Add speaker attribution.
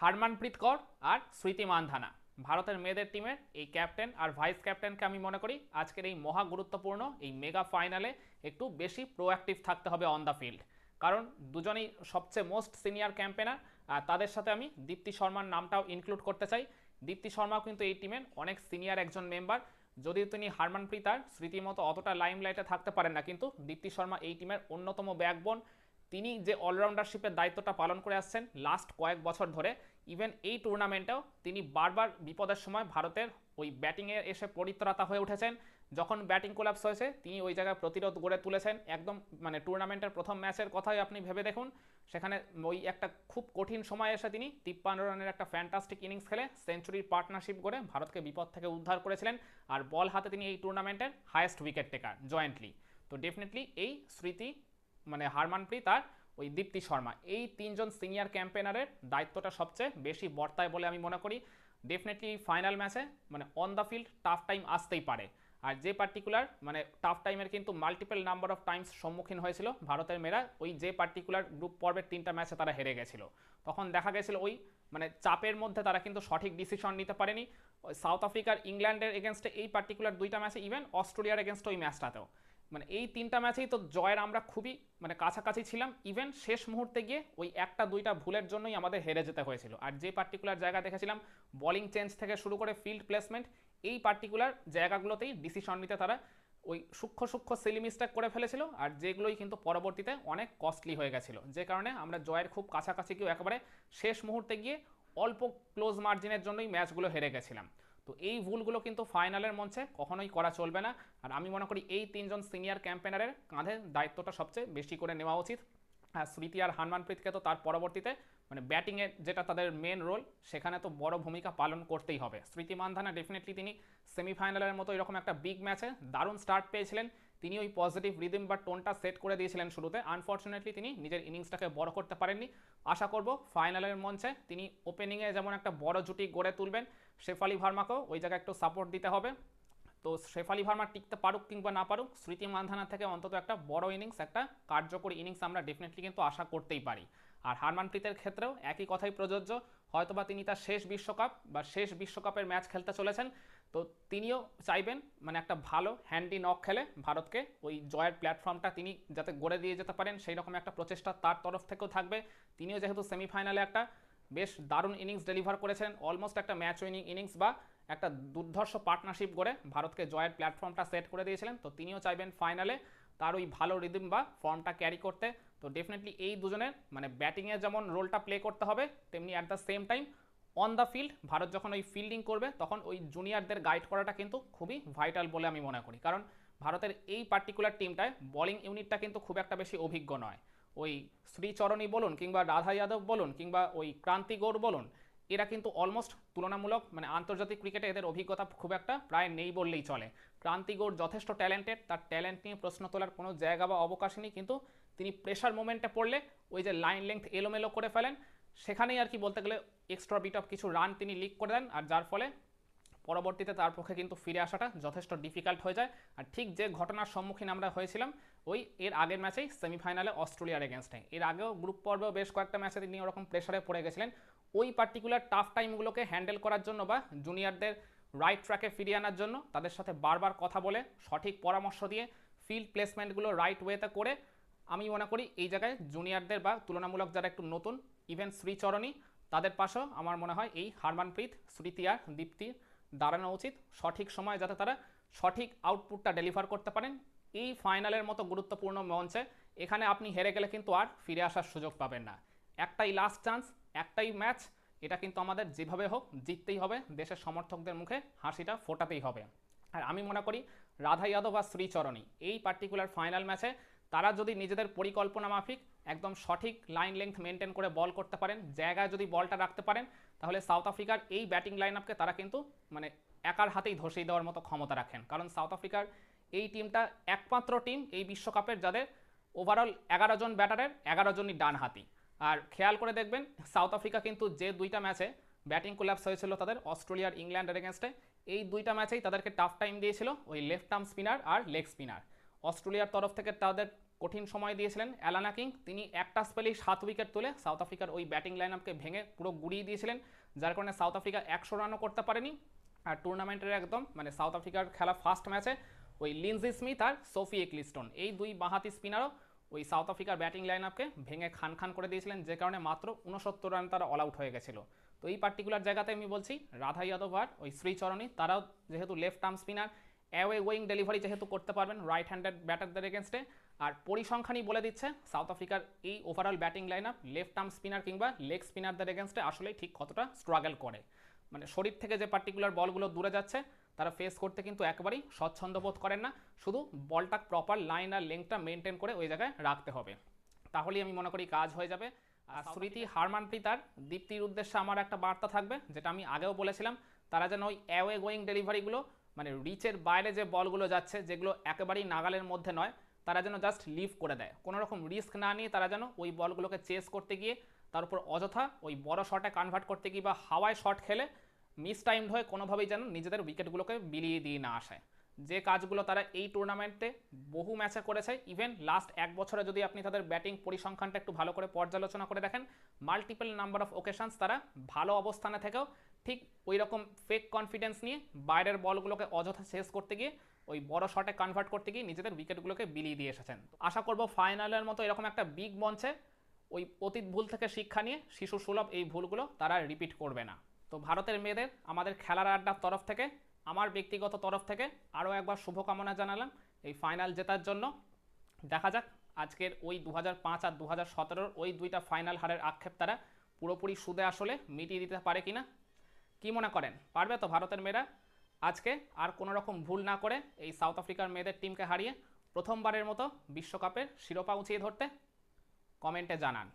Speaker 1: হারমানপ্রীত কর আর স্মৃতি মানধানা। ভারতের মেয়েদের টিমের এই ক্যাপ্টেন আর ভাইস ক্যাপ্টেনকে আমি মনে করি আজকের এই মহা গুরুত্বপূর্ণ এই মেগা ফাইনালে একটু বেশি প্রোঅ্যাক্টিভ থাকতে হবে অন দ্য ফিল্ড কারণ দুজনেই সবচেয়ে মোস্ট সিনিয়র ক্যাম্পেনার আর তাদের সাথে আমি দীপ্তি শর্মার নামটাও ইনক্লুড করতে চাই। দীপ্তি শর্মাও কিন্তু এই টিমের অনেক সিনিয়র একজন মেম্বার যদিও তিনি হারমানপ্রীত আর স্মৃতির মতো অতটা লাইমলাইটে থাকতে পারেন না, কিন্তু দীপ্তি শর্মা এই টিমের অন্যতম ব্যাকবোন তিনি যে অলরাউন্ডারশিপের দায়িত্বটা পালন করে আসছেন লাস্ট কয়েক বছর ধরে ইভেন এই টুর্নামেন্টেও তিনি বারবার বিপদের সময় ভারতের ওই ব্যাটিংয়ে এসে পরিত্রাতা হয়ে উঠেছেন। যখন ব্যাটিং কোলাপস হয়েছে, তিনি ওই জায়গায় প্রতিরোধ গড়ে তুলেছেন। একদম মানে টুর্নামেন্টের প্রথম ম্যাচের কথাই আপনি ভেবে দেখুন। সেখানে ওই একটা খুব কঠিন সময় এসে তিনি তিপ্পান্ন রানের একটা ফ্যান্টাস্টিক ইনিংস খেলে সেঞ্চুরির পার্টনারশিপ করে ভারতকে বিপদ থেকে উদ্ধার করেছিলেন। আর বল হাতে তিনি এই টুর্নামেন্টের হায়েস্ট উইকেট টেকার জয়েন্টলি তো ডেফিনেটলি এই স্মৃতি মানে হারমানপ্রীত আর ওই দীপ্তি শর্মা। এই তিনজন সিনিয়র ক্যাম্পেনারের দায়িত্বটা সবচেয়ে বেশি বর্তায় বলে আমি মনে করি। ডেফিনেটলি ফাইনাল ম্যাচে মানে on the field tough time আসতেই পারে। আর যে পার্টিকুলার মানে টাফ টাইমের কিন্তু মাল্টিপল নাম্বার অফ টাইমস সম্মুখীন হয়েছিল ভারতের মেয়েরা, ওই যে পার্টিকুলার গ্রুপ পর্বের তিনটা ম্যাচে তারা হেরে গেছিল। তখন দেখা গেছিল ওই মানে চাপের মধ্যে তারা কিন্তু সঠিক ডিসিশন নিতে পারেনি। সাউথ আফ্রিকার ইংল্যান্ডের এগেনস্টে এই পার্টিকুলার দুইটা ম্যাচে ইভেন অস্ট্রেলিয়ার এগেনস্ট ওই ম্যাচটাতেও মানে এই তিনটা ম্যাচেই তো জয়ের আমরা খুবই মানে কাছাকাছি ছিলাম। ইভেন শেষ মুহূর্তে গিয়ে ওই একটা দুইটা ভুলের জন্যই আমাদের হেরে যেতে হয়েছিল। আর যে পার্টিকুলার জায়গা দেখেছিলাম বলিং চেঞ্জ থেকে শুরু করে ফিল্ড প্লেসমেন্ট এই পার্টিকুলার জায়গাগুলোতেই ডিসিশন নিতে তারা ওই সূক্ষ্ম সূক্ষ্ম সিলি মিস্টেক করে ফেলেছিল। আর যেগুলোই কিন্তু পরবর্তীতে অনেক কস্টলি হয়ে গেছিল। যে কারণে আমরা জয়ের খুব কাছাকাছি কেউ একেবারে শেষ মুহূর্তে গিয়ে অল্প ক্লোজ মার্জিনের জন্যই ম্যাচগুলো হেরে গেছিলাম। তো এই ভুলগুলো কিন্তু ফাইনালের মঞ্চে কখনোই করা চলবে না। আর আমি মনে করি এই তিনজন সিনিয়র ক্যাম্পেনারের কাঁধে দায়িত্বটা সবচেয়ে বেশি করে নেওয়া উচিত। আর স্মৃতি আর হানমানপ্রীতকে তো তার পরবর্তীতে মানে ব্যাটিংয়ে যেটা তাদের মেন রোল সেখানে তো বড় ভূমিকা পালন করতেই হবে। স্মৃতি মানধানা ডেফিনেটলি তিনি সেমিফাইনালের মতো এরকম একটা বিগ ম্যাচে দারুণ স্টার্ট পেয়েছিলেন। তিনি ওই পজিটিভ রিদিম বা টোনটা সেট করে দিয়েছিলেন শুরুতে। আনফর্চুনেটলি তিনি নিজের ইনিংসটাকে বড় করতে পারেননি। আশা করব ফাইনালের মঞ্চে তিনি ওপেনিংয়ে যেমন একটা বড় জুটি গড়ে তুলবেন শেফালি ভার্মাকেও ওই জায়গায় একটু সাপোর্ট দিতে হবে। তো শেফালি ভার্মা টিকতে পারুক কিংবা না পারুক, স্মৃতি মানধানা থেকে অন্তত একটা বড় ইনিংস একটা কার্যকরী ইনিংস আমরা ডেফিনেটলি কিন্তু আশা করতেই পারি। আর হারমানপ্রীতের ক্ষেত্রেও একই কথাই প্রযোজ্য, হয়তোবা তিনি তার শেষ বিশ্বকাপ বা শেষ বিশ্বকাপের ম্যাচ খেলতে চলেছেন। তো তিনিও চাইবেন মানে একটা ভালো হ্যান্ডি নক খেলে ভারতকে, ওই জয়ের প্ল্যাটফর্মটা তিনি যাতে গড়ে দিয়ে যেতে পারেন সেই রকম একটা প্রচেষ্টা তার তরফ থেকেও থাকবে। তিনিও যেহেতু সেমিফাইনালে একটা বেশ দারুণ ইনিংস ডেলিভার করেছেন। অলমোস্ট একটা ম্যাচ উইনিং ইনিংস বা একটা দুর্ধর্ষ পার্টনারশিপ করে ভারতকে জয়ের প্ল্যাটফর্মটা সেট করে দিয়েছিলেন। তো তিনিও চাইবেন ফাইনালে তার ওই ভালো রিদিম বা ফর্মটা ক্যারি করতে। তো ডেফিনেটলি এই দুজনের মানে ব্যাটিংয়ে যেমন রোলটা প্লে করতে হবে, তেমনি at the same time on the field Bharat যখন ওই ফিল্ডিং করবে, তখন ওই জুনিয়রদের গাইড করাটা কিন্তু খুবই ভাইটাল বলে আমি মনে করি। কারণ ভারতের এই পার্টিকুলার টিমটায় বলিং ইউনিটটা কিন্তু খুব একটা বেশি অভিজ্ঞ নয়। ওই শ্রীচরণী বলুন কিংবা রাধা যাদব বলুন কিংবা ওই ক্রান্তি গৌর বলুন, এরা কিন্তু অলমোস্ট তুলনামূলক মানে আন্তর্জাতিক ক্রিকেটে এদের অভিজ্ঞতা খুব একটা প্রায় নেই বললেই চলে। ক্রান্তি গৌর যথেষ্ট ট্যালেন্টেড তার ট্যালেন্ট নিয়ে প্রশ্ন তোলার কোনো জায়গা বা অবকাশ নেই, কিন্তু তিনি প্রেশার মোমেন্টে পড়লে ওই যে লাইন লেংথ এলোমেলো করে ফেলেন, সেখানেই আর কি বলতে গেলে এক্সট্রা বিট অফ কিছু রান তিনি লিক করে দেন, আর যার ফলে পরবর্তীতে তার পক্ষে কিন্তু ফিরে আসাটা যথেষ্ট ডিফিকাল্ট হয়ে যায়। আর ঠিক যে ঘটনার সম্মুখীন আমরা হয়েছিলাম ওই এর আগের ম্যাচেই সেমিফাইনালে অস্ট্রেলিয়ার এগেনস্টে এর আগেও গ্রুপ পর্বেও বেশ কয়েকটা ম্যাচে তিনি ওরকম প্রেশারে পড়ে গেছিলেন। ওই পার্টিকুলার টাফ টাইমগুলোকে হ্যান্ডেল করার জন্য বা জুনিয়রদের রাইট ট্র্যাকে ফিরিয়ে আনার জন্য তাদের সাথে বারবার কথা বলে, সঠিক পরামর্শ দিয়ে ফিল্ড প্লেসমেন্টগুলো রাইট ওয়েতে করে আমি মনে করি এই জায়গায় জুনিয়রদের বা তুলনামূলক যারা একটু নতুন ইভেন শ্রীচরণী, তাদের পাশেও আমার মনে হয় এই হারমানপ্রীত, স্মৃতি আর দীপ্তির দাঁড়ানো উচিত। সঠিক সময় যাতে তারা সঠিক আউটপুটটা ডেলিভার করতে পারেন। এই ফাইনালের মতো গুরুত্বপূর্ণ মঞ্চে এখানে আপনি হেরে গেলে কিন্তু আর ফিরে আসার সুযোগ পাবেন না। একটাই লাস্ট চান্স একটাই ম্যাচ এটা কিন্তু আমাদের যেভাবে হোক জিততেই হবে, দেশের সমর্থকদের মুখে হাসিটা ফোটাতেই হবে। আর আমি মনে করি রাধা যাদব আর শ্রীচরণী এই পার্টিকুলার ফাইনাল ম্যাচে তারা যদি নিজেদের পরিকল্পনা মাফিক একদম সঠিক লাইন লেংথ মেনটেন করে বল করতে পারেন, জায়গায় যদি বলটা রাখতে পারেন, তাহলে সাউথ আফ্রিকার এই ব্যাটিং লাইন আপকে তারা কিন্তু মানে একার হাতেই ধসিয়ে দেওয়ার মতো ক্ষমতা রাখেন। কারণ সাউথ আফ্রিকার এই টিমটা একমাত্র টিম এই বিশ্বকাপের যাদের ওভারঅল এগারো জন ব্যাটারের এগারো জনই ডান হাতি আর খেয়াল করে দেখবেন সাউথ আফ্রিকা কিন্তু যে দুইটা ম্যাচে ব্যাটিং কোল্যাপস হয়েছিল তাদের অস্ট্রেলিয়ার ইংল্যান্ডের এগেনস্টে এই দুইটা ম্যাচেই তাদেরকে টাফ টাইম দিয়েছিল ওই লেফট আর্ম স্পিনার আর লেগ স্পিনার অস্ট্রেলিয়ার তরফ থেকে তাদের কঠিন সময় দিয়েছিলেন অ্যালানা কিং তিনি একটা স্পেলেই সাত উইকেট তুলে সাউথ আফ্রিকার ওই ব্যাটিং লাইন আপকে ভেঙে পুরো গুড়িয়ে দিয়েছিলেন, যার কারণে সাউথ আফ্রিকা একশো রানও করতে পারেনি। আর টুর্নামেন্টের একদম মানে সাউথ আফ্রিকার খেলা ফার্স্ট ম্যাচে ওই লিনজি স্মিথ আর সোফি একলিস্টন। এই দুই বাঁহাতি স্পিনারও ওই সাউথ আফ্রিকার ব্যাটিং লাইন আপকে ভেঙে খান খান করে দিয়েছিলেন, যে কারণে মাত্র উনসত্তর রান তারা অল আউট হয়ে গেছিল। তো এই পার্টিকুলার জায়গাতে আমি বলছি, রাধা যাদব আর ওই শ্রীচরণী, তারাও যেহেতু left arm spinner away going delivery যেহেতু করতে পারবেন রাইট হ্যান্ডেড ব্যাটারদের এগেনস্টে আর পরিসংখ্যানই বলে দিচ্ছে, সাউথ আফ্রিকার এই overall batting line up left arm spinner কিংবা লেগ স্পিনারদের এগেনস্টে আসলেই ঠিক কতটা স্ট্রাগল করে। মানে শরীর থেকে যে পার্টিকুলার বলগুলো দূরে যাচ্ছে তারা ফেস করতে কিন্তু একেবারেই স্বচ্ছন্দ বোধ করেন না। শুধু বলটা প্রপার লাইন আর লেংথটা মেনটেন করে ওই জায়গায় রাখতে হবে। তাহলেই আমি মনে করি কাজ হয়ে যাবে। আর স্মৃতি হারমানপ্রীত আর দীপ্তির উদ্দেশ্যে আমার একটা বার্তা থাকবে যেটা আমি আগেও বলেছিলাম। তারা যেন ওই অ্যাওয়ে গোয়িং ডেলিভারিগুলো মানে রিচের বাইরে যে বলগুলো যাচ্ছে যেগুলো একেবারেই নাগালের মধ্যে নয় তারা যেন জাস্ট লিভ করে দেয়। কোনো রকম রিস্ক না নিয়ে তারা যেন ওই বলগুলোকে চেস করতে গিয়ে তার উপর অযথা ওই বড় শটে কনভার্ট করতে গিয়ে বা হাওয়ায় শট খেলে মিস টাইমড হয়ে কোনোভাবেই যেন নিজেদের উইকেটগুলোকে বিলিয়ে দিয়ে না আসে। যে কাজগুলো তারা এই টুর্নামেন্টে বহু ম্যাচে করেছে ইভেন লাস্ট এক বছরে যদি আপনি তাদের ব্যাটিং পরিসংখ্যানটা একটু ভালো করে পর্যালোচনা করে দেখেন মাল্টিপল নাম্বার অফ ওকেশনস তারা ভালো অবস্থানে থেকেও ঠিক ওই রকম ফেক কনফিডেন্স নিয়ে বাইরের বলগুলোকে অযথা শেষ করতে গিয়ে, ওই বড় শটে কনভার্ট করতে গিয়ে নিজেদের উইকেটগুলোকে বিলিয়ে দিয়ে এসেছেন। আশা করব ফাইনালের মতো এরকম একটা বিগ মঞ্চে ওই অতীত ভুল থেকে শিক্ষা নিয়ে শিশু সুলভ এই ভুলগুলো তারা রিপিট করবে না। তো ভারতের মেয়েদের আমাদের খেলার আড্ডার তরফ থেকে, আমার ব্যক্তিগত তরফ থেকে আরও একবার শুভকামনা জানালাম এই ফাইনাল জেতার জন্য। দেখা যাক আজকের ওই দু আর দু হাজার ওই দুইটা ফাইনাল হারের আক্ষেপ তারা পুরোপুরি সুদে আসলে মিটিয়ে দিতে পারে কিনা? কি মনে করেন? পারবে তো ভারতের মেয়েরা? আজকে আর কোনো রকম ভুল না করে এই সাউথ আফ্রিকার মেয়েদের টিমকে হারিয়ে প্রথমবারের মতো বিশ্বকাপের শিরোপা উঁচিয়ে ধরতে কমেন্টে জানান।